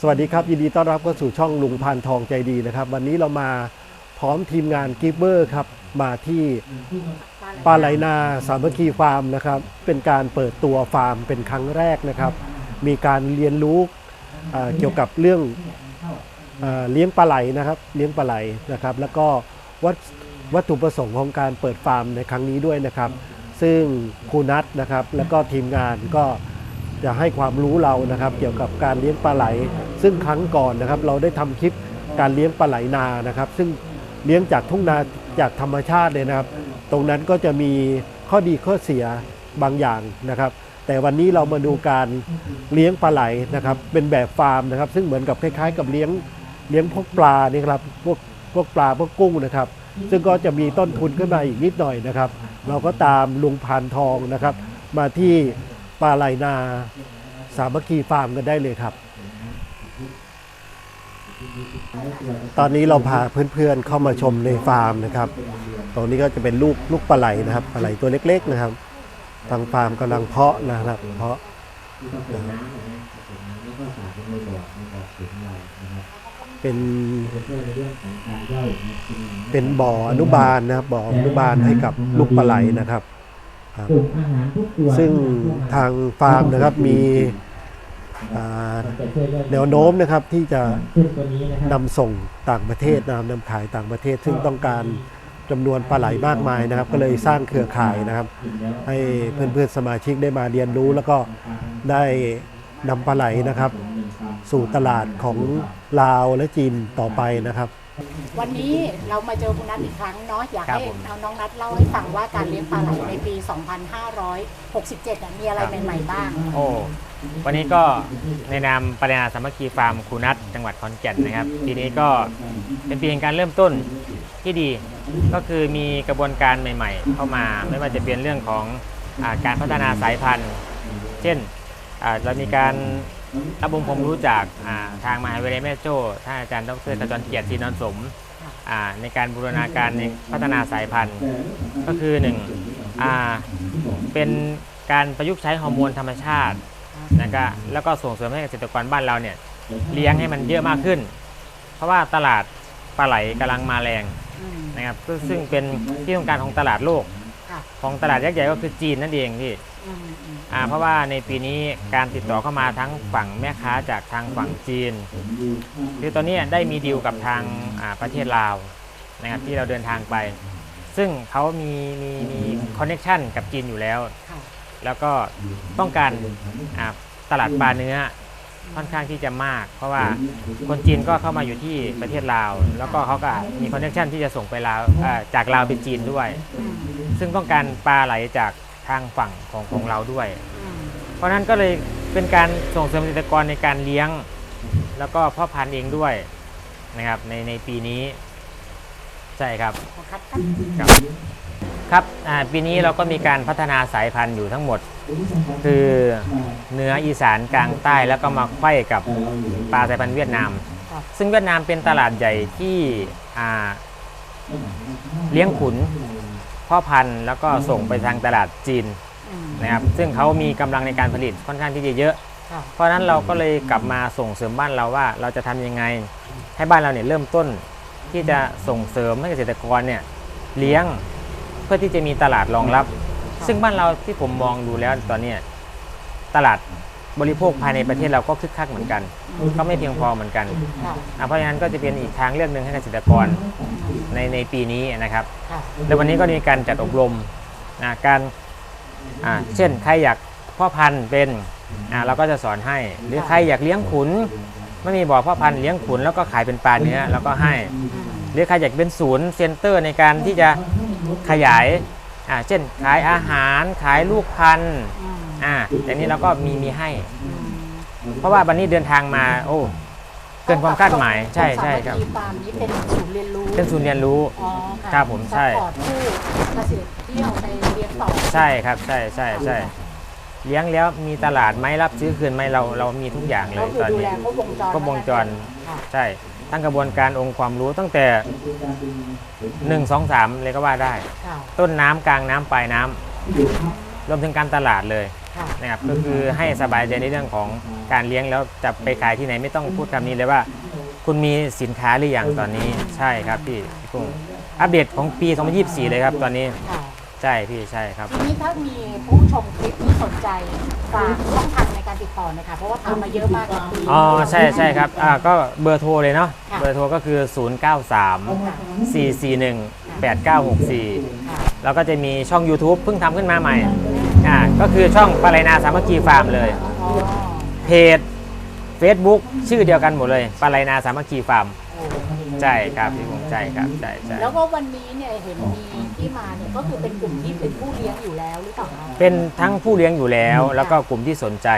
สวัสดีครับ ยินดีต้อนรับเข้าสู่ช่องลุงพานทองใจดีนะครับ วันนี้เรามาพร้อมทีมงานกิฟเวอร์ครับ มาที่ปลาไหลนาสามัคคีฟาร์มนะครับ เป็นการเปิดตัวฟาร์มเป็นครั้งแรกนะครับ มีการเรียนรู้เกี่ยวกับเรื่องเอ่อเลี้ยงปลาไหลนะครับ เลี้ยงปลาไหลนะครับ แล้วก็วัตวัตถุประสงค์ของการเปิดฟาร์มในครั้งนี้ด้วยนะครับ ซึ่งครูนัทนะครับ แล้วก็ทีมงานก็ จะให้ความรู้เรานะครับ เกี่ยวกับการเลี้ยงปลาไหล ซึ่งครั้งก่อนนะครับ เราได้ทำคลิปการเลี้ยงปลาไหลนานะครับ ซึ่งเลี้ยงจากทุ่งนาจากธรรมชาติเลยนะครับ ตรงนั้นก็จะมีข้อดีข้อเสียบางอย่างนะครับ แต่วันนี้เรามาดูการเลี้ยงปลาไหลนะครับ เป็นแบบฟาร์มนะครับ ซึ่งเหมือนกับคล้ายๆ กับเลี้ยงเลี้ยงพวกปลานี่ครับพวกพวกปลาพวกกุ้งนะครับ ซึ่งก็จะมีต้นทุนขึ้นมาอีกนิดหน่อยนะครับ เราก็ตามลุงพานทองนะครับ มาที่ ลาไหลนา สามัคคีฟาร์มกันได้เลยครับ ตอนนี้เราพาเพื่อนๆเข้ามาชมในฟาร์มนะครับ ตรงนี้ก็จะเป็นลูกลูกปลาไหลนะครับปลาไหลตัวเล็ก ๆนะครับ ทางฟาร์มกำลังเพาะนะครับ เพาะเป็นเป็นบ่ออนุบาลนะครับบ่ออนุบาลให้กับลูกปลาไหลนะครับ กลุ่มอาหารทุกตัวซึ่งทางฟาร์มนะครับมีอ่าจะช่วยลดแนวโน้มนะครับที่จะซึ่งตัวนี้นะครับนำส่งต่างประเทศนำนำขายต่างประเทศ ซึ่งต้องการจำนวนปลาไหลมากมายนะครับ ก็เลยสร้างเครือข่ายนะครับ ให้เพื่อนๆสมาชิกได้มาเรียนรู้ แล้วก็ได้นำปลาไหลนะครับ สู่ตลาดของลาวและจีนต่อไปนะครับ วันนี้เรามาเจอคุณนัทอีกครั้งเนาะอยากครับให้ผม เอาน้องนัทเล่าให้ฟังว่าการเลี้ยงปลาไหลในปี 2567อะมีอะไรใหม่ๆบ้าง โอ้วันนี้ก็ในนามปรินาสามัคคีฟาร์มคูนัทจังหวัดขอนแก่นนะครับปีนี้ก็เป็นปีแห่งการเริ่มต้นที่ดี ก็คือมีกระบวนการใหม่ ๆ เข้ามา ไม่ว่าจะเป็นเรื่องของอาการพัฒนาสายพันธุ์ เช่นอ่าเรามีการ รับองค์ความรู้จากอ่าทางมหาวิทยาลัยแม่โจ้ท่านอาจารย์ดรขจรเกียรติศรีนนท์สมอ่าในการบูรณาการในพัฒนาสายพันธุ์ ก็คือหนึ่งอ่าเป็นการประยุกต์ใช้ฮอร์โมนธรรมชาตินะครับแล้วก็ส่งเสริมให้เกษตรกรบ้านเราเนี่ยเลี้ยงให้มันเยอะมากขึ้น เพราะว่าตลาดปลาไหลกำลังมาแรงอืมนะครับซึ่งซึ่งเป็นที่ต้องการของตลาดโลกค่ะของตลาดยักษ์ใหญ่ก็คือจีนนั่นเองพี่ อืมอืมอ่าเพราะว่าในปีนี้การติดต่อเข้ามาทั้งฝั่งแม่ค้าจากทางฝั่งจีน คือตอนนี้ได้มีดีลกับทางอ่าประเทศลาวนะครับที่เราเดินทางไป ซึ่งเขามีมีมีคอนเน็ชันกับจีนอยู่แล้ว ค่ะแล้วก็ต้องการอ่าตลาดปลาเนื้อค่อนข้างที่จะมาก เพราะว่าคนจีนก็เข้ามาอยู่ที่ประเทศลาว แล้วก็เขาก็มีคอนเน็ชันที่จะส่งไปลาวอ่าจากลาวไปจีนด้วย อืมซึ่งต้องการปลาไหลจาก ทางฝั่งของของเราด้วยอืมเพราะฉะนั้นก็เลยเป็นการส่งเสริมเกษตรกรในการเลี้ยง แล้วก็พ่อพันธุ์เองด้วยนะครับในในปีนี้ ใช่ครับขอคัดคัดครับครับอ่าปีนี้เราก็มีการพัฒนาสายพันธุ์อยู่ทั้งหมด คือเหนืออีสานกลางใต้แล้วก็มาไขว้กับปลาสายพันธุ์เวียดนามค่ะซึ่งเวียดนามเป็นตลาดใหญ่ที่อ่าเลี้ยงขุน พ่อพันธุ์แล้วก็ส่งไปทางตลาดจีนอืมนะครับซึ่งเขามีกำลังในการผลิตค่อนข้างที่จะเยอะค่ะเพราะฉะนั้นเราก็เลยกลับมาส่งเสริมบ้านเราว่า เราจะทำยังไง ให้บ้านเราเนี่ยเริ่มต้นที่จะส่งเสริมให้เกษตรกรเนี่ยเลี้ยงเพื่อที่จะมีตลาดรองรับ ซึ่งบ้านเราที่ผมมองดูแล้วตอนเนี้ยตลาด บริโภคภายในประเทศเราก็คึกคักเหมือนกัน ก็ไม่เพียงพอเหมือนกันค่ะอะเพราะฉะนั้นก็จะเป็นอีกทางเลือกหนึ่งให้เกษตรกรในในปีนี้นะครับค่ะแล้ววันนี้ก็มีการจัดอบรมนะการอ่าเช่นใครอยากพ่อพันธุ์เป็นอ่าเราก็จะสอนให้ หรือใครอยากเลี้ยงขุน ไม่มีบ่อพ่อพันธุ์เลี้ยงขุนแล้วก็ขายเป็นปลาเนื้อแล้วก็ให้อืมหรือใครอยากเป็นศูนย์เซ็นเตอร์ในการที่จะขยายอ่าเช่นขายอาหารขายลูกพันธุ์ อืมอ่าอย่างนี้เราก็มีมีให้อืมเพราะว่าวันนี้เดินทางมา โอ้ เกินความคาดหมาย ใช่ใช่ครับสามัคคีฟาร์มนี้เป็นศูนย์เรียนรู้เป็นศูนย์เรียนรู้ อ๋อค่ะครับผมใช่ ซัพพอร์ตผู้เกษตรที่เอาไปเลี้ยงต่อใช่ครับ ใช่ใช่ใช่เลี้ยงแล้วมีตลาดไหมรับซื้อคืนไหมเราเรามีทุกอย่างเลก็ยคือตอนดูนี้ แลครบวงจรครบวงจร ค่ะใช่ ทั้งกระบวนการองค์ความรู้ตั้งแต่ 1 2 3 เลยก็ว่าได้ ค่ะ ต้นน้ำกลางน้ำปลายน้ำรวมถึงการตลาดเลยค่ะ นะครับก็คือให้สบายใจในเรื่องของการเลี้ยงแล้วจะไปขายที่ไหนไม่ต้องพูดคำนี้เลยว่า คุณมีสินค้าหรือยังตอนนี้ใช่ครับพี่พี่กุ้งอัปเดตของปี 2024 เลยครับตอนนี้ค่ะใช่พี่ใช่ครับ ทีนี้ถ้ามีผู้ชมคลิปที่สนใจฝากช่องทางในการติดต่อหนะคะเพราะว่าถามมาเยอะมากคุยอ๋อใช่ใช่ครับอ่าก็เบอร์โทรเลยเนาะค่ะ เบอร์โทรก็คือ 093 441 8964 ค่ะแล้วก็จะมีช่อง YouTube เพิ่งทำขึ้นมาใหม่อ่า ก็คือช่องปาไรนาสามัคคีฟาร์มเลยอ๋อเพจ Facebook ชื่อเดียวกันหมดเลยปาไรนาสามัคคีฟาร์มโอ้ใช่ครับพี่ผมใช่ครับใช่ใช่แล้วก็วันนี้เนี่ยเห็นมีที่มาเนี่ยก็คือเป็นกลุ่มที่เป็นผู้เลี้ยงอยู่แล้วหรือเปล่าคะเป็นทั้งผู้เลี้ยงอยู่แล้ว แล้วก็กลุ่มที่สนใจ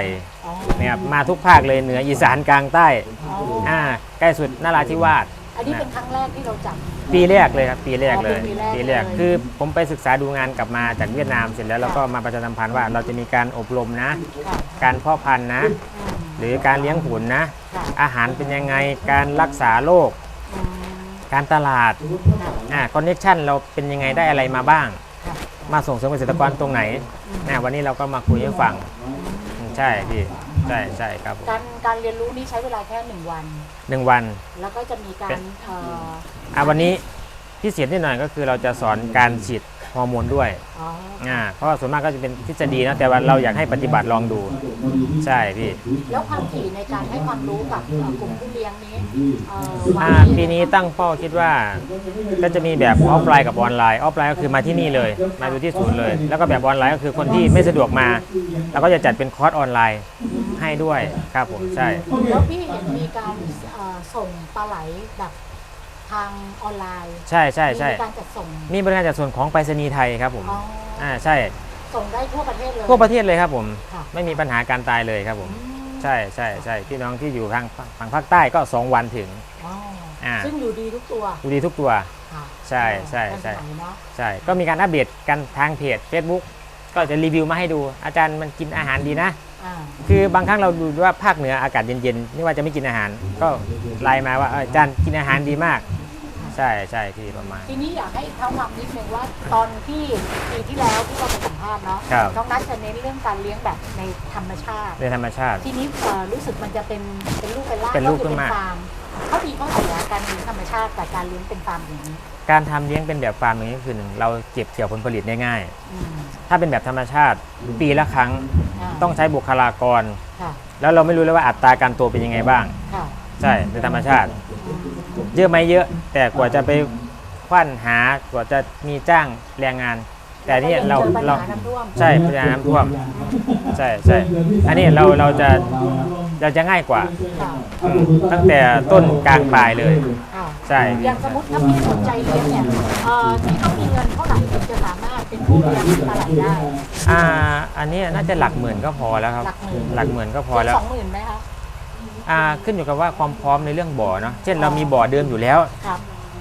อ๋อนะครับมาทุกภาคเลยเหนืออีสานกลางใต้อ๋ออ่าใกล้สุดนราธิวาส อันนี้เป็นครั้งแรกที่เราจับ ปีแรกเลยครับปีแรกเลย อ๋อเป็นปีแรกปีแรกเลย คือผมไปศึกษาดูงานกลับมาจากเวียดนามเสร็จแล้วแล้วก็มาประชาสัมพันธ์ว่าเราจะมีการอบรมนะ ค่ะการเพาะพันธุ์นะ อืมหรือการเลี้ยงหุ่นนะ ค่ะอาหารเป็นยังไงการรักษาโรคอืมการตลาดค่ะอ่าคอนเน็ชันเราเป็นยังไงได้อะไรมาบ้าง ค่ะมาส่งเสริมเกษตรกรตรงไหนนะวันนี้เราก็มาคุยให้ฟังอืมใช่พี่ ใช่ใช่ครับผมการการเรียนรู้นี่ใช้เวลาแค่หนึ่งวัน หนึ่งวัน แล้วก็จะมีการเอ่ออ่าวันนี้พิเศษนิดหน่อยก็คือเราจะสอนการฉีดฮอร์โมนด้วยอ๋ออ่าเพราะว่าส่วนมากก็จะเป็นทฤษฎีนะแต่ว่าเราอยากให้ปฏิบัติลองดู ใช่พี่แล้วความถี่ในการให้ความรู้กับเอ่อกลุ่มผู้เลี้ยงนี้เอ่อวัอ่าปีนี้ตั้งเป้าคิดว่า ก็จะมีแบบออฟไลน์กับออนไลน์ออฟไลน์ก็คือมาที่นี่เลยมาดูที่ศูนย์เลย แล้วก็แบบออนไลน์ก็คือคนที่ไม่สะดวกมาเราก็จะจัดเป็นคอร์สออนไลน์ ให้ด้วยครับผมใช่ แล้วพี่เห็นมีการเอ่อส่งปลาไหลแบบทางออนไลน์ใช่ใช่ใช่มีการจัดส่งมีบริการจากส่วนของไปรษณีย์ไทยครับผมอ๋ออ่าใช่ส่งได้ทั่วประเทศเลยทั่วประเทศเลยครับผม ค่ะไม่มีปัญหาการตายเลยครับผม อืมใช่ใช่ใช่พี่น้องที่อยู่ทางฝั่งภาคใต้ก็ 2 วันถึง อ๋ออ่า ซึ่งอยู่ดีทุกตัวดูดีทุกตัว ค่ะใช่ใช่ใช่การขายเนาะใช่ ก็มีการอัปเดตกันทางเพจ Facebook ก็จะรีวิวมาให้ดู อาจารย์มันกินอาหารดีนะอ่าคือบางครั้งเราดูว่าภาคเหนืออากาศเย็นๆ ไม่ว่าจะไม่กินอาหาร ก็ไลน์มาว่าเอออาจารย์กินอาหารดีมาก ใช่ใช่พี่ประมาณ ทีนี้อยากให้เท้าความนิดนึงว่าตอนที่ปีที่แล้วที่เราไปสัมภาษณ์เนาะครับ น้องนัทจะเน้นเรื่องการเลี้ยงแบบในธรรมชาติ ในธรรมชาติ ทีนี้เอ่อรู้สึกมันจะเป็นเป็นลูกเป็นล่างเป็นลูกคือขึ้นมาฟาร์มข้อดีข้อเสียการเลี้ยงธรรมชาติกับการเลี้ยงเป็นฟาร์มอย่างนี้การทำเลี้ยงเป็นแบบฟาร์มอย่างนี้คือหนึ่งเราเก็บเกี่ยวผลผลิตได้ง่าย อืมถ้าเป็นแบบธรรมชาติปีละครั้งา ต้องใช้บุคลากร ค่ะ แล้วเราไม่รู้เลยว่าอัตราการโตเป็นยังไงบ้าง ค่ะ ใช่ในธรรมชาติ เยอะไหมเยอะ แต่กว่าจะไปคว้านหากว่าจะมีจ้างแรงงาน แต่นี่เราจอปัญเราหาน้ำท่วม ใช่ปัญหาน้ำท่วม ใช่ใช่อันนี้เราเราจะ เราจะง่ายกว่า ค่ะอืมตั้งแต่ต้นกลางปลายเลยค่ะใช่ อย่างสมมติถ้าพี่สนใจเลี้ยงเนี่ยเอ่อที่ต้องมีเงินเท่าไหร่ถึงจะสามารถเป็นผู้เลี้ยงปลาไหลได้ อ่า อันนี้น่าจะหลักหมื่นก็พอแล้วครับ หลักหมื่น หลักหมื่นก็พอแล้ว สองหมื่นไหมคะ อ่า ขึ้นอยู่กับว่าความพร้อมในเรื่องบ่อเนาะ เช่นเรามีบ่อเดิมอยู่แล้ว ครับ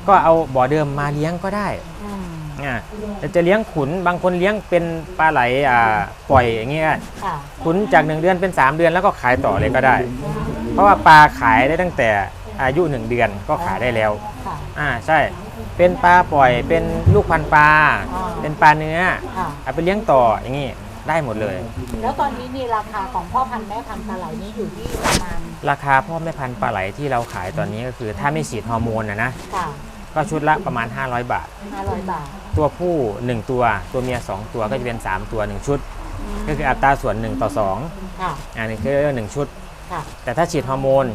ก็เอาบ่อเดิมมาเลี้ยงก็ได้ อืม อ่าแต่จะเลี้ยงขุนบางคนเลี้ยงเป็นปลาไหลอ่าปล่อยอย่างเงี้ยค่ะ ขุนจาก 1 เดือนเป็น 3 เดือนแล้วก็ขายต่อเลยก็ได้ เพราะว่าปลาขายได้ตั้งแต่อายุ 1 เดือนก็ขายได้แล้วค่ะ อ่าใช่ เป็นปลาปล่อยเป็นลูกพันธุ์ปลา อ๋อ เป็นปลาเนื้อค่ะ เอาไปเลี้ยงต่ออย่างงี้ได้หมดเลย แล้วตอนนี้นี่ราคาของพ่อพันธุ์แม่พันธุ์ปลาไหลนี้อยู่ที่ประมาณราคาพ่อแม่พันธุ์ปลาไหลที่เราขายตอนนี้ก็คือถ้าไม่ฉีดฮอร์โมนนะนะค่ะก็ชุดละประมาณ 500 บาท 500 บาท ตัวผู้ 1 ตัว ตัวเมีย 2 ตัวก็จะเป็น 3 ตัว 1 ชุด ก็คืออัตราส่วน 1 ต่อค่ะ2อันนี้คือเรียกว่าหนึ่งชุด ค่ะแต่ถ้าฉีดฮอร์โมน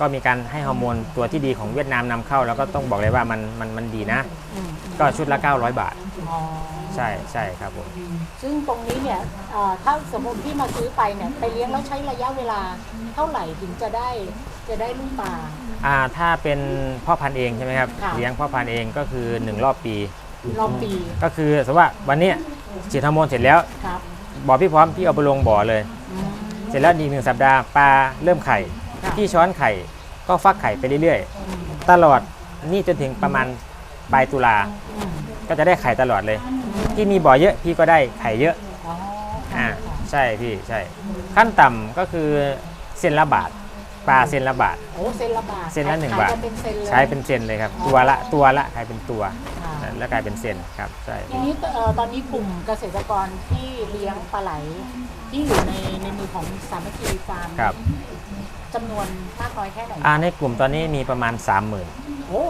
ก็มีการให้ฮอร์โมนตัวที่ดีของเวียดนามนำเข้า แล้วก็ต้องบอกเลยว่ามันมันมันดีนะ อืมก็ชุดละ 900 บาท อ๋อใช่ใช่ครับผมซึ่งตรงนี้เนี่ยเอ่อถ้าสมมติที่มาซื้อไปเนี่ยไปเลี้ยงแล้วใช้ระยะเวลา เท่าไหร่ถึงจะได้จะได้ลูกปลา อ่าถ้าเป็นพ่อพันธุ์เองใช่ไหมครับ ค่ะ เลี้ยงพ่อพันธุ์เองก็คือ 1 รอบปี รอบปีก็คือสมมติว่าวันเนี้ยฉีดฮอร์โมนเสร็จแล้ว ครับบ่อพี่พร้อมพี่เอาไปลงบ่อเลย อืม เสร็จแล้วดีกหนึ่งสัปดาห์ปลาเริ่มไข่ค่ะ พี่ช้อนไข่ก็ฟักไข่ไปเรื่อยอืมๆตลอดนี่จนถึงประมาณปลายตุลาอืมก็จะได้ไข่ตลอดเลย ที่มีบ่อเยอะพี่ก็ได้ไข่เยอะอ๋ออ่าค่ะใช่พี่ใช่ ขั้นต่ำก็คือเซนละบาทปลาเซนละบาท โอ้เซนละบาทเซนละหนึ่งขยบาทกันเป็นเซนเลยใช้เป็นเซนเลยครับ ตัวละตัวละขายเป็นตัว ค่ะใช่ แล้วกลายเป็นเซนครับใช่ทีนี้เอ่อตอนนี้กลุ่มเกษตรกรที่เลี้ยงปลาไหล ที่อยู่ในในมือของสามัคคีฟาร์มครับจำนวนมากน้อยแค่ไหนอ่าในกลุ่มตอนนี้มีประมาณ 30,000โอ้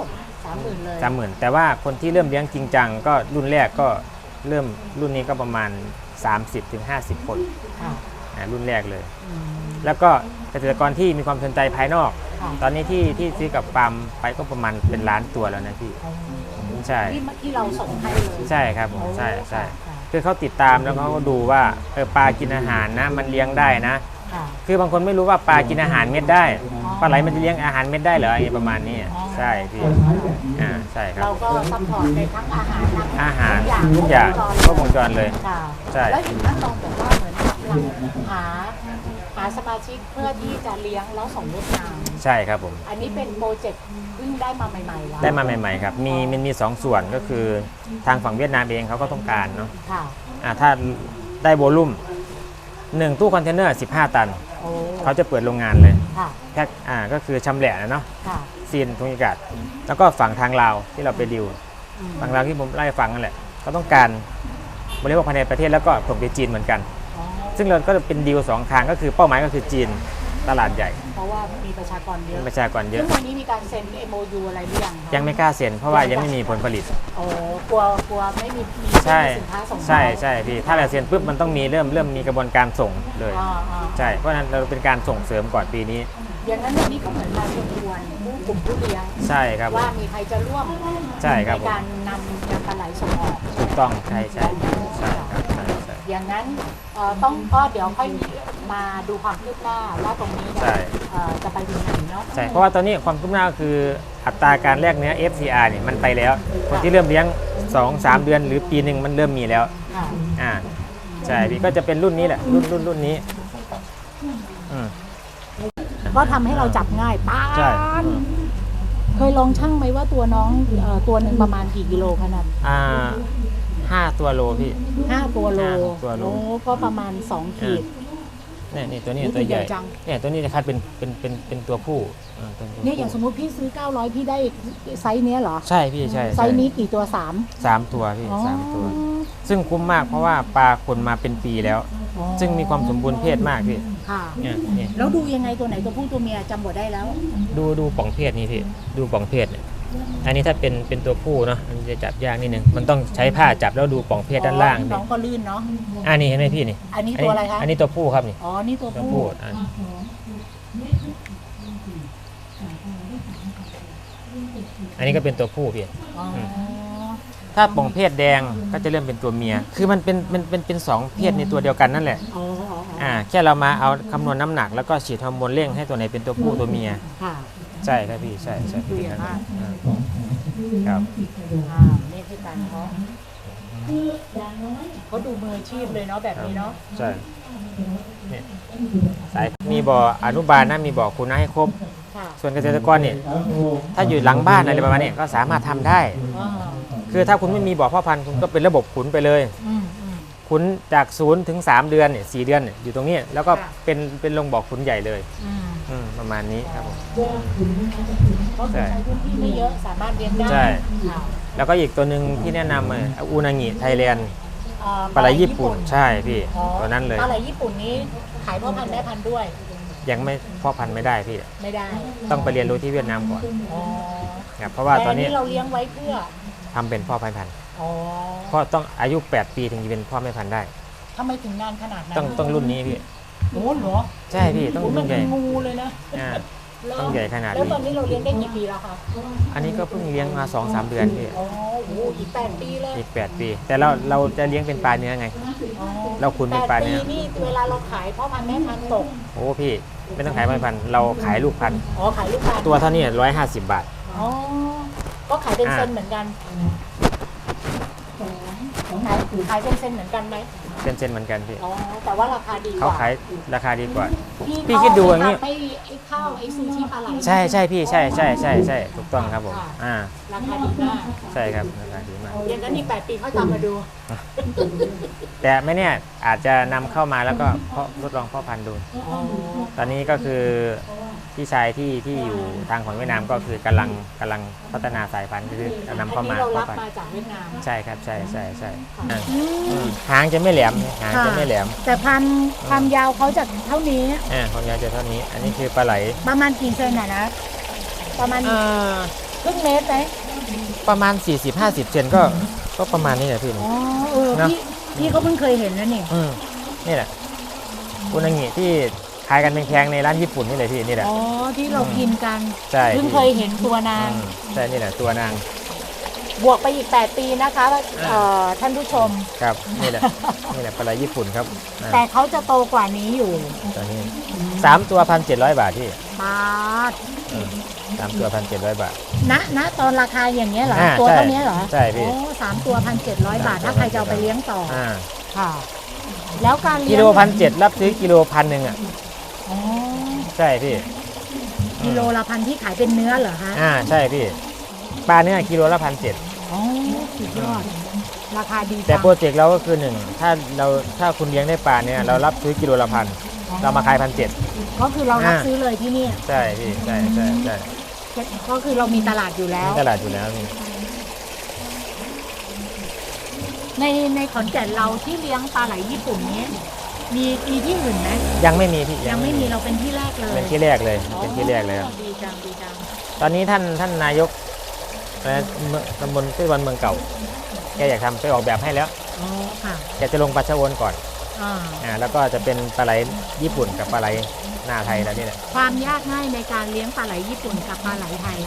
สามหมื่นเลยสามหมื่นแต่ว่าคนที่เริ่มเลี้ยงจริงจังก็รุ่นแรกก็เริ่มรุ่นนี้ก็ประมาณ 30-50 คนค่ะอ่ารุ่นแรกเลย อืมแล้วก็เกษตรกรที่มีความสนใจภายนอกค่ะ ตอนนี้ที่ที่ซื้อกับฟาร์มไปก็ประมาณเป็นล้านตัวแล้วนะพี่ใช่ที่ที่เราส่งให้เลยใช่ครับผมใช่ใช่ค่ะคือเขาติดตามแล้วเขาก็ดูว่าเออปลากินอาหารนะ มันเลี้ยงได้นะค่ะคือบางคนไม่รู้ว่าปลากินอาหารเม็ดได้อ๋อปลาไหลมันจะเลี้ยงอาหารเม็ดได้เหรออะไรประมาณนี้อ๋อใช่พี่อ่าใช่ครับเราก็ซัพพอร์ตในทั้งอาหารทั้งอาหารทุกอย่างทุกอย่างครบวงจรเลยค่ะใช่แล้วเห็นท่านรองบอกว่าเหมือนกำลังหาหาสมาชิกเพื่อที่จะเลี้ยงแล้วส่งเวียดนามใช่ครับผม อันนี้เป็นโปรเจกต์เพิ่งได้มาใหม่ๆแล้วได้มาใหม่ๆครับ มีมันมีสองส่วนก็คือทางฝั่งเวียดนามเองเขาก็ต้องการเนาะค่ะอ่าถ้าได้โวลุ่มหนึ่งตู้คอนเทนเนอร์15 ตัน โอ้เขาจะเปิดโรงงานเลยค่ะแพ็คอ่าก็คือชำแหละนะเนาะค่ะซีนทุงอากาศ แล้วก็ฝั่งทางลาวที่เราไปดิว อืมฝั่งลาวที่ผมไล่าให้ฟังนั่นแหละเขาต้องการบริโภคภายในประเทศแล้วก็ส่งไปจีนเหมือนกันอ๋อ ซึ่งเราก็จะเป็นดีลสองทางก็คือเป้าหมายก็คือจีนตลาดใหญ่เพราะว่ามีประชากรเยอะประชากรเยซึ่อะงวันนี้มีการเซ็น MOU อะไรหรือยังคะยังไม่กล้าเซ็นเพราะว่ายังไม่มีผลผลิต โอ้กลัวกลัวไม่มีมีใช่สินค้าส่งใช่ใช่พี่ถ้าเราเซ็นปุ๊บมันต้องมีเริ่มเริ่มมีกระบวนการส่งเลยอ่าอ่าใช่เพราะฉะนั้นเราเป็นการส่งเสริมก่อนปีนี้ อย่างนั้นวันนี้ก็เหมือนมาชวนชวนผู้กลุ่มผู้เลี้ยงใช่ครับผม ว่ามีใครจะร่วมใช่ครับในผมการนำยางปลาไหลส่งออกถูกต้องใช่ใช่ใช่ครับใช่ใช่ อย่างนั้นเอ่อต้องก็เดี๋ยวค่อยมาดูความคืบหน้าว่าตรงนี้เนี่ยใช่ เอ่อจะไปถึงไหนเนาะ ใช่เพราะว่าตอนนี้ความคืบหน้าก็คืออัตราการแลกเนื้อ FCR เนี่ยมันไปแล้ว คนที่เริ่มเลี้ยง 2 3 เดือน หรือปีหนึ่งมันเริ่มมีแล้ว ค่ะอ่าใช่พี่ก็จะเป็นรุ่นนี้แหละ รุ่นรุ่นรุ่นนี้อืม ก็ทำให้เราจับง่ายป้าใช่ นเคยลองชั่งไหมว่าตัวน้องเอ่อตัวหนึ่งประมาณกี่กิโลขนาดอ่า ห้าตัวโลพี่ ห้าตัวโลห้าตัวโล โอ้ก็ประมาณสองขีด เนี่ยนี่ตัวนี้นี่ตัวใหญ่ ตัวใหญ่จัง เนี่ยตัวนี้จะคัดเป็นเป็นเป็นเป็นตัวผู้อ่าเป็นตัวเนี่ยอย่างสมผู้มติพี่ซื้อ 900 พี่ได้ไซส์เนี้ยเหรอ ใช่พี่ใช่ไซใช่ส์นี้กี่ตัวสามสามตัวพี่อ๋อสามตัว ซึ่งคุ้มมากเพราะว่าปลาคนมาเป็นปีแล้ว อ๋อซึ่งมีความสมบูรณ์เพศมากพี่ค่ะ เนี่ยนี่แล้วดูยังไงตัวไหนตัวผู้ตัวเมียจำบทได้แล้ว ดูดูป่องเพศนี่พี่ดูป่องเพศเนี่ย อันนี้ถ้าเป็นเป็นตัวผู้เนาะมันจะจับยากนิดนึงมันต้องใช้ผ้าจับแล้วดูป่องเพศด้านล่างน้นี่องก็ลื่นเนาะ อันนี้เห็นไหมพี่นี่อันนี้ตัวอะไรคะ อันนี้ตัวผู้ครับนี่อ๋อ นี่ตัวตัวผู้ผู้อะอันนี้ก็เป็นตัวผู้พี่ อ๋ออถ้าป่องเพศแดงก็จะเริ่มเป็นตัวเมีย คือมันเป็นเป็นเป็นเป็นสองเพศในตัวเดียวกันนั่นแหละ อ๋ออ๋ออ๋ออ่า แค่เรามาเอาคำนวณน้ำหนักแล้วก็ฉีดฮอร์โมนเร่งให้ตัวไหนเป็นตัวผู้ตัวเมีย ค่ะ ใช่ครับพี่ใช่ใช่ดูอย่างมากอ่าครับอ่านี่คือการเพาะเขาดูมืออาชีพเลยเนาะแบบนี้เนาะใช่เนี่ยสายมีบ่ออนุบาลนะมีบ่อคุณนะให้ครบ ค่ะส่วนเกษตรกรเนี่ยถ้าอยู่หลังบ้านอะไรประมาณเนี้ก็สามารถทำได้ อ่าคือถ้าคุณไม่มีบ่อพ่อพันธุ์คุณก็เป็นระบบขุนไปเลย อืมอืม ขุนจากศูนย์ถึง 3 เดือนเนี่ยสเดือนเนี่ยอยู่ตรงนี้ แล้วก็ค่ะ เป็นเป็นลงบ่อขุนใหญ่เลย อืม อืมประมาณนี้ครับผม ก็คือใช้พื้นที่ไม่เยอะสามารถเลี้ยงได้ใช่ ค่ะแล้วก็อีกตัวหนึ่งที่แนะนำเลยอูนางิไทยแลนด์เอ่อปลาไหลญี่ปุ่นใช่พี่อ๋อตัวนั้นเลย ปลาไหลญี่ปุ่นนี้ขายพ่อพันธุ์แม่พันธุ์ด้วยยังไม่พ่อพันธุ์ไม่ได้พี่ ไม่ได้ต้องไปเรียนรู้ที่เวียดนามก่อนอ๋อครับเพราะว่าตอนนี้แต่เราเลี้ยงไว้เพื่อทำเป็นพ่อพันธุ์พันธุ์อ๋อเพราะต้องอายุ 8 ปีถึงจะเป็นพ่อแม่พันธุ์ได้ ทำไมถึงนานขนาดนั้นต้องต้องรุ่นนี้พี่ โอ้โหเหรอใช่พี่ต้องโอ้มัรุ่นนใหเป็ญ่นงูเลยนะอ่าแล้วต้องใหญ่ขนาดนี้แล้วตอนนี้เราเลี้ยงได้กี่ปีแล้วคะอันนี้ก็เพิ่งเลี้ยงมา2-3เดือนพี่อ๋อโอ้โหอีกแปดปีเลยอีก8ปี แต่เราเราจะเลี้ยงเป็นปลาเนื้อไง อ๋อเราขุนเป็นปลาแปดเนื้ปีอนี่เวลาเราขายพ่อพันธุ์แม่พันธุ์ตกโอ้พี่ ไม่ต้องขายแม่พันธุ์เราขายลูกพันธุ์อ๋อขายลูกพันธุ์ตัวเท่านี้ร้อยห้าสิบบาท อ๋อก็ขายเป็นอ่าเซนเหมือนกันขายขายเป็นเซนเหมือนกันไหม เป็นเซนเหมือนกันพี่ อ๋อแต่ว่าราคาดีกเขาว่าขายราคาดีกว่า พี่พี่คิดดูอย่างนี้นี้ ไอ้ข้าวไอ้ซูชิปลาไหล ใช่ใช่พี่ใช่ใช่ใช่ใช่ถูกต้องครับผมค่ะ อ่าราคาดีมากใช่ครับราคาดีมาก อย่างนั้นอีกแปดปีค่อยตามมาดูแต่ไม่เนี่ยอาจจะนำเข้ามาแล้วก็เพาะทดลองเพ่อพันธุ์ดูอ๋อตอนนี้ก็คือ พี่ชายที่ที่อยู่ทางของเวียดนามก็คือกำลังกำลังพัฒนาสายพันธุ์ก็คือจะนำเข้ามาอันนี้เรารับเข้าไปมาจากเวียดนามใช่ครับใช่ใช่ใช่ค่ะอ่าอือืมมหางจะไม่แหลมหางจะค่ะไม่แหลม แต่พันความยาวเขาจะเท่านี้อ่าความยาวจะเท่านี้ อันนี้คือปลาไหลประมาณกี่เซนอะนะประมาณอ่าครึ่งเมตรไหมประมาณ 40-50 เซนก็ก็ประมาณนี้แหละพี่อ๋อเออนะพี่พี่ก็เพิ่งเคยเห็นนะนี่อืมนี่แหละอุนางิที่ ขายกันแพงๆในร้านญี่ปุ่นนี่เลยพี่นี่แหละ อ๋อที่เรากินกันใช่ เพิ่งพี่เคยเห็นตัวนาง อืมใช่นี่แหละตัวนางบวกไปอีก 8 ปีนะคะเอ่อท่านผู้ชม ครับนี่แหละนี่แหละปลาไหลญี่ปุ่นครับอ่าแต่เขาจะโตกว่านี้อยู่ตัวนี้สามตัวพันเจ็ดร้อยบาทพี่บาทอืมสามตัวพันเจ็ดร้อยบาท ณณตอนราคาอย่างเงี้ยเหรอ อ่าตัวใช่เท่านี้เหรอใช่พี่โอ้สามตัวพันเจ็ดร้อยบาทถ้าใครจะเอาไปเลี้ยงต่ออ่า ค่ะ แล้วการเลี้กิยงโลพันเจ็ดรับซื้อกิโลพันหนึ่งอะ อ๋อใช่พี่กิโลละพันที่ขายเป็นเนื้อเหรอคะอ่าใช่พี่ปลาเนื้อกิโลละพันเจ็ดอ๋อสุดยอดราคาดีแต่จังโปรเจกต์เราก็คือหนึ่งถ้าเราถ้าคุณเลี้ยงได้ปลาเนี่ยเรารับซื้อกิโลละพันเรามาขายพันเจ็ดก็คือเรารับอ่าซื้อเลยที่นี่ใช่พี่ใช่ใช่ใช่ก็คือเรามีตลาดอยู่แล้วมีตลาดอยู่แล้วนี่ในในขอนแก่นเราที่เลี้ยงปลาไหลญี่ปุ่นนี้ มีมีที่อื่นไหมยังไม่มีพี่ยังไม่มีเราเป็นที่แรกเลยเป็นที่แรกเลยเป็นที่แรกเลยครับอ๋อดีจังดีจังตอนนี้ท่านท่านนายกเอ่อเมืองตำบลเทศบาลเมืองเก่าแกอยากทำไปออกแบบให้แล้วอ๋อค่ะแกจะลงปลาชะโอนก่อนอ่าอ่าแล้วก็จะเป็นปลาไหลญี่ปุ่นกับปลาไหลหน้าไทยแล้วนี่แหละความยากง่ายในการเลี้ยงปลาไหลญี่ปุ่นกับปลาไหลไทย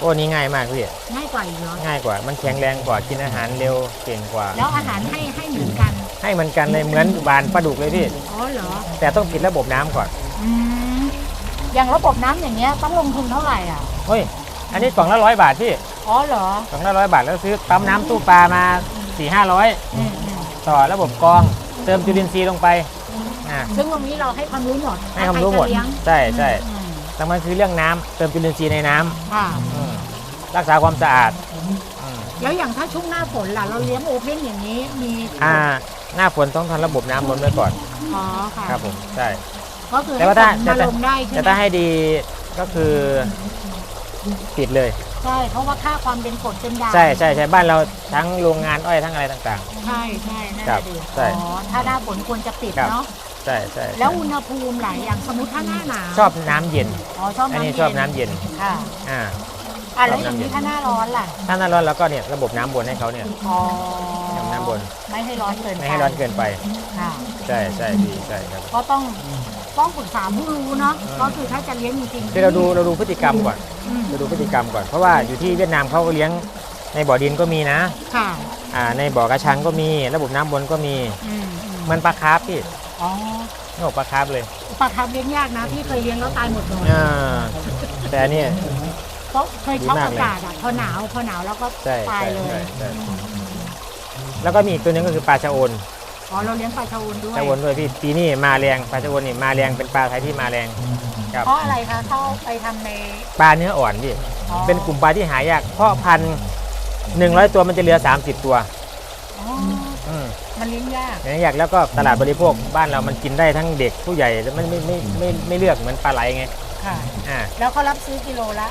โอ้นี่ง่ายมากพี่ง่ายกว่าอีกเหรอง่ายกว่ามันแข็งแรงกว่ากินอาหารเร็วเก่งกว่า แล้วอาหารให้ให้เหมือนกัน ให้เหมันกันเลยเหมือนบานปลาดุกเลยพี่ อ๋อเหรอแต่ต้องปิดระบบน้ำก่อนอืมอย่างระบบน้ำอย่างเงี้ยต้องลงทุนเท่าไหร่อะ เฮ้ยอันนี้กล่องละร้อยบาทพี่อ๋อเหรอกล่องละร้อยบาทแล้วซื้อปั๊มน้ำตู้ปลามาสี่ห้าร้อยอืมอืมต่อระบบกรองเติมจุลินทรีย์ลงไปอ่าซึ่งตรงนี้เราให้ความรู้หมดให้ความรู้หมดใคจะเลี้ยงใช่ใช่อืมสำคัญคือเรื่องน้ำเติมจุลินทรีย์ในน้ำค่ะ อืมรักษาความสะอาดอืมแล้วอย่างถ้าช่วงหน้าฝนล่ะเราเลี้ยงโอเพนอย่างนี้มีอ่า หน้าฝนต้องทำระบบน้ำล้นไว้ก่อนอ๋อค่ะครับผมใช่ ก็คือแต่ว่าถ้าให้ฝนมาแต่ลงได้ใช่แต่ไหมถ้าให้ดีก็คือปิดเลย ใช่เพราะว่าค่าความเป็นกรดเป็นด่างใช่ใช่ใช่บ้านเราทั้งโรงงานอ้อยทั้งอะไรต่าง ใช่ใช่นั่นครัแหบละดิใช่อ๋อถ้าหน้าฝนควรจะปิดครับ เนาะๆใช่ใช่แล้วอุณหภูมิหลายอย่างสมมติถ้าหน้าหนาวชอบน้ำเย็น อ๋อชอบอันน้ำนี้เย็นชอบน้ำเย็นค่ะ อ่า อะแล้วชอบอย่างน้ำเย็นี้นถ้าหน้าร้อนล่ะถ้าหน้าร้อนแล้วก็เนี่ยระบบน้ำบนให้เขาเนี่ย อ๋อน้ำบน ไม่ให้ร้อนเกินไปไม่ให้ร้อนเกินไป ค่ะ ใช่ใช่พี่ใช่ครับ ก็ต้องต้องปรึกษาผู้รู้เนาะก็คือถ้าจะเลี้ยงจริงๆคือเราดูเราดูพฤติกรรมก่อนอืมเราดูพฤติกรรมก่อนเพราะว่าอยู่ที่เวียดนามเขาเลี้ยงในบ่อดินก็มีนะค่ะ อ่าในบ่อกระชังก็มี ระบบน้ำบนก็มีอืมอืมเหมันปลาคาร์ฟพี่อ๋อโอ้ปลาคาร์ฟเลยปลาคาร์ฟเลี้ยงยากนะพี่เคยเลี้ยงแล้วตายหมดเลยอ่าแต่อันนี่ เพราะเคยช็อกดีมากอาเลยกาศอะพอหนาวพอหนาวแล้วก็ใช่ตายใช่เลยใช่ใช่แล้วก็มีอีกตัวหนึงก็คือปลาชะโอนอ๋อเราเลี้ยงปลาชะอูนด้วยชะโอนด้วยพี่ปีนี้มาแรงปลาชะโอนนี่มาแรงเป็นปลาไทยที่มาแรงครับเพราะอะไรคะเข้าไปทำในปลาเนื้ออ่อนพี่อ๋อเป็นกลุ่มปลาที่หายากเพราะพันหนึ่งร้อยตัวมันจะเหลือ 30 ตัวอ๋ออืม มันเลี้ยงยาก อย่างนี้อยากแล้วก็ตลาดบริโภคบ้านเรามันกินได้ทั้งเด็กผู้ใหญ่แล้วมันไม่ไม่ไม่ไม่เลือกเหมือนปลาไหลไงค่ะ อ่าแล้วเขารับซื้อกิโลละ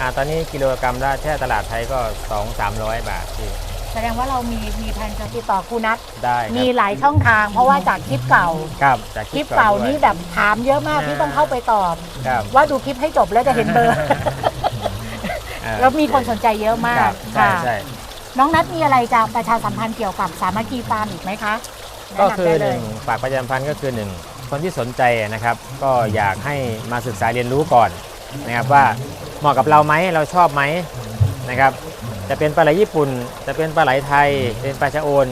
อ่าตอนนี้กิโลกรัมละแค่ตลาดไทยก็ 2 3 0 0 บาทพี่แสดงว่าเรามีมีแผนจะติดต่อครูนัทได้คมีรับหลายช่องทาง เพราะว่าจากคลิปเก่า ครับจากคลิปเก่าด้วยนี้แบบถามเยอะมากอ่าพี่ต้องเข้าไปตอบครับ ว่าดูคลิปให้จบแล้วจะเห็นเบอร์ อ่าแล้วมีคนสนใจเยอะมาครักบใช่ค่ะ ใช่น้องนัทมีอะไรจะประชาสัมพันธ์เกี่ยวกับสามัคคีฟาร์มอีกไหมคะก็แนะนำคือได้หเลนึ่ย งฝากประชาสัมพันธ์ก็คือหนึ่งคนที่สนใจนะครับ ก็อยากให้มาศึกษาเรียนรู้ก่อน นะครับว่าเหมาะกับเราไหมเราชอบไหมนะครับ จะเป็นปลาไหลญี่ปุ่น จะเป็นปลาไหลไทย เป็นปลาชะโอน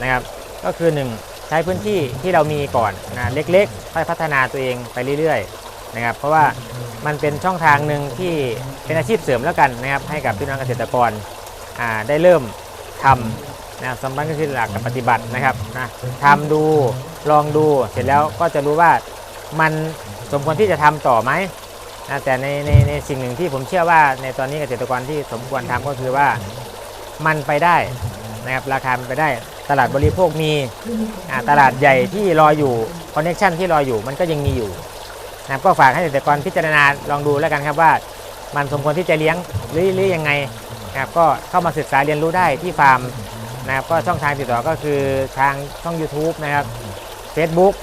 นะครับ ก็คือหนึ่งใช้พื้นที่ที่เรามีก่อนนะเล็กๆค่อยพัฒนาตัวเองไปเรื่อยๆนะครับ เพราะว่ามันเป็นช่องทางหนึ่งที่เป็นอาชีพเสริมแล้วกันนะครับ ให้กับพี่น้องเกษตรกรอ่าได้เริ่มทำนะสำคัญก็คือหลักกับปฏิบัตินะครับนะทำดูลองดูเสร็จแล้วก็จะรู้ว่ามันสมควรที่จะทำต่อไหม นะแต่ในในในสิ่งหนึ่งที่ผมเชื่อว่าในตอนนี้เกษตรกรที่สมควรทำก็คือว่ามันไปได้นะครับราคามันไปได้ตลาดบริโภคมีตลาดใหญ่ที่รออยู่คอนเนคชันที่รออยู่มันก็ยังมีอยู่นะก็ฝากให้เกษตรกรพิจารณาลองดูแล้วกันครับว่า มันสมควรที่จะเลี้ยงหรือหรือยังไงนะครับก็เข้ามาศึกษาเรียนรู้ได้ที่ฟาร์มนะครับก็ช่องทางติดต่อก็คือทางช่อง YouTube นะครับ Facebook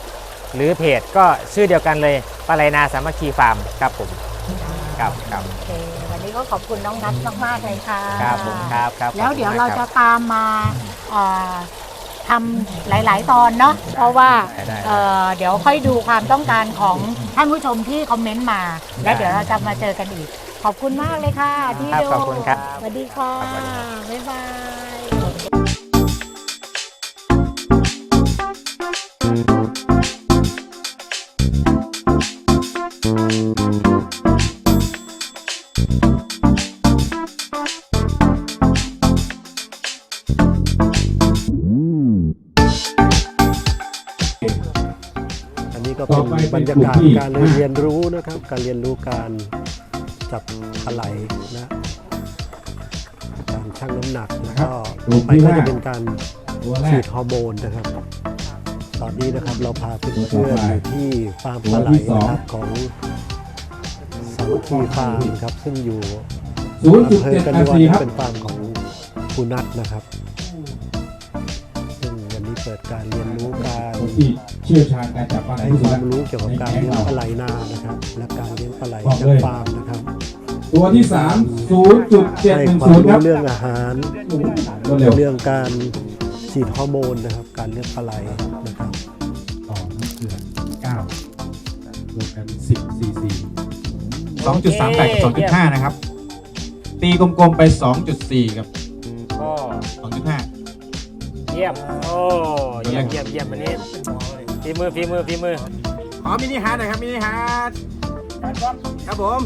หรือเพจก็ชื่อเดียวกันเลยปลายนาสามัคคีฟาร์มครับผมครับครับโอเควันนี้ก็ขอบคุณน้องนัทมากๆเลยค่ะครับผมครับครับแล้วเดี๋ยวขเราอบคุณมจะกคบตามมาเอ่อทำหลาย ๆ ตอนเนาะเพราะว่าได้ได้เอ่อเดี๋ยวค่อยดูความต้องการของท่านผู้ชมที่คอมเมนต์มาได้แล้วเดี๋ยวเราจะมาเจอกันอีก ขอบคุณมากเลยค่ะที่ครับดูขอบคุณครับสวัสดีค่ะครับสวัสดีครับบ๊ายบาย รเป็นรยากาศกลุ่มที่การเรียนรู้นะครับ การเรียนรู้การจับปลาไหลนะการชั่งน้ำหนักแล้วก็กลุ่มไปที่ก็ห้าจะเป็นการตัวแรฉีกดฮอร์โมนนะครับ ตอนนี้นะครับเราพาเพื่ตัวอนต่อๆไปอยู่ที่ฟาร์มปลาไหลตัวที่สองนะครับของสามัคคีฟาร์มครับซึ่งอยู่ศูนย์จุดอำเภอเจ็ดกันแปนดวลสี่ครับเป็นฟาร์มของคุณนัทนะครับซึ่งวันนี้ เปิดการเรียนรู้การคนที่เชี่ยวชาญการจับปลาไหลให้ที่คสุดวาแล้มวรู้เกี่ยวกับการเลี้ยงปลาไหลนานะครับ และการเลี้ยงปลาไหลบอกจากเลยฟาร์มนะครับ ตัวที่สามศูนย์จุดเจ็ดให้หนึ่งควาศูมนย์ครู้รับเรื่องอาหารรวดเร็วเรื่องการฉีดฮอร์โมนนะครับ การเลี้ยงปลาไหลนะครับต่อน้ำเกลือเก้ารวมกันสิบซีซี2.38กับ2.5นะครับ ตีกลมๆไป2.4กับก็2.5เยี่ยม โอ้เยี่ยมเยี่ยมเยี่ยมวันนี้ฝีมือฝีมือฝีมืออ๋อมินิฮาร์ดหน่อยครับมินิฮาร์ดครับผม